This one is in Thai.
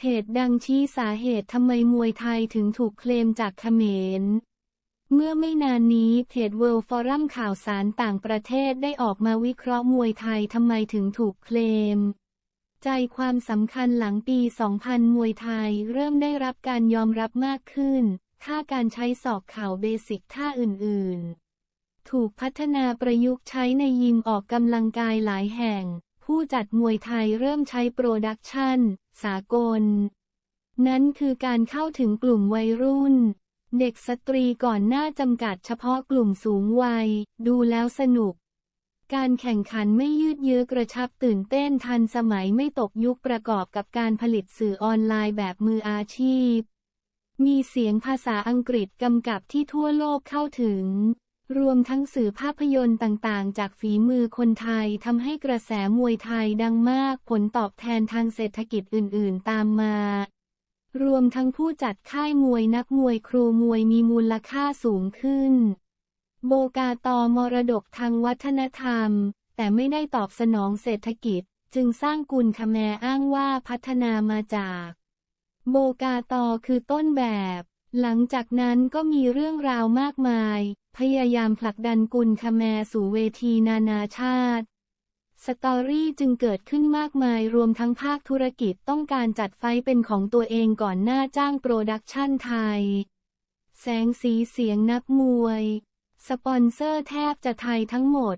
เพจดังชี้สาเหตุทำไมมวยไทยถึงถูกเคลมจากเขมร เมื่อไม่นานนี้เพจ World Forum ข่าวสารต่างประเทศได้ออกมาวิเคราะห์มวยไทยทำไมถึงถูกเคลม ใจความสำคัญหลังปี 2000 มวยไทยเริ่มได้รับการยอมรับมากขึ้นท่าการใช้ศอกเข่าเบสิกท่าอื่นๆ ถูกพัฒนาประยุกต์ใช้ในยิมออกกำลังกายหลายแห่ง ผู้จัดมวยไทยเริ่มใช้โปรดักชันสากล นั้นคือการเข้าถึงกลุ่มวัยรุ่น เด็กสตรีก่อนหน้าจำกัดเฉพาะกลุ่มสูงวัย ดูแล้วสนุก การแข่งขันไม่ยืดเยื้อกระชับตื่นเต้นทันสมัยไม่ตกยุคประกอบกับการผลิตสื่อออนไลน์แบบมืออาชีพ มีเสียงภาษาอังกฤษกำกับที่ทั่วโลกเข้าถึง รวมทั้งสื่อภาพยนตร์ต่างๆ จากฝีมือคนไทยทำให้กระแสมวยไทยดังมาก ผลตอบแทนทางเศรษฐกิจอื่นๆ ตามมา รวมทั้งผู้จัดค่ายมวยนักมวยครูมวยมีมูลค่าสูงขึ้น โบกาตอมรดกทางวัฒนธรรม แต่ไม่ได้ตอบสนองเศรษฐกิจ จึงสร้างกุลคแมอ้างว่าพัฒนามาจาก โบกาตอคือต้นแบบ หลังจากนั้นก็มีเรื่องราวมากมาย พยายามผลักดันกุลคแมสู่เวทีนานาชาติ สตอรี่จึงเกิดขึ้นมากมายรวมทั้งภาคธุรกิจต้องการจัดไฟเป็นของตัวเองก่อนหน้าจ้างโปรดักชั่นไทย แสงสีเสียงนักมวย สปอนเซอร์แทบจะไทยทั้งหมด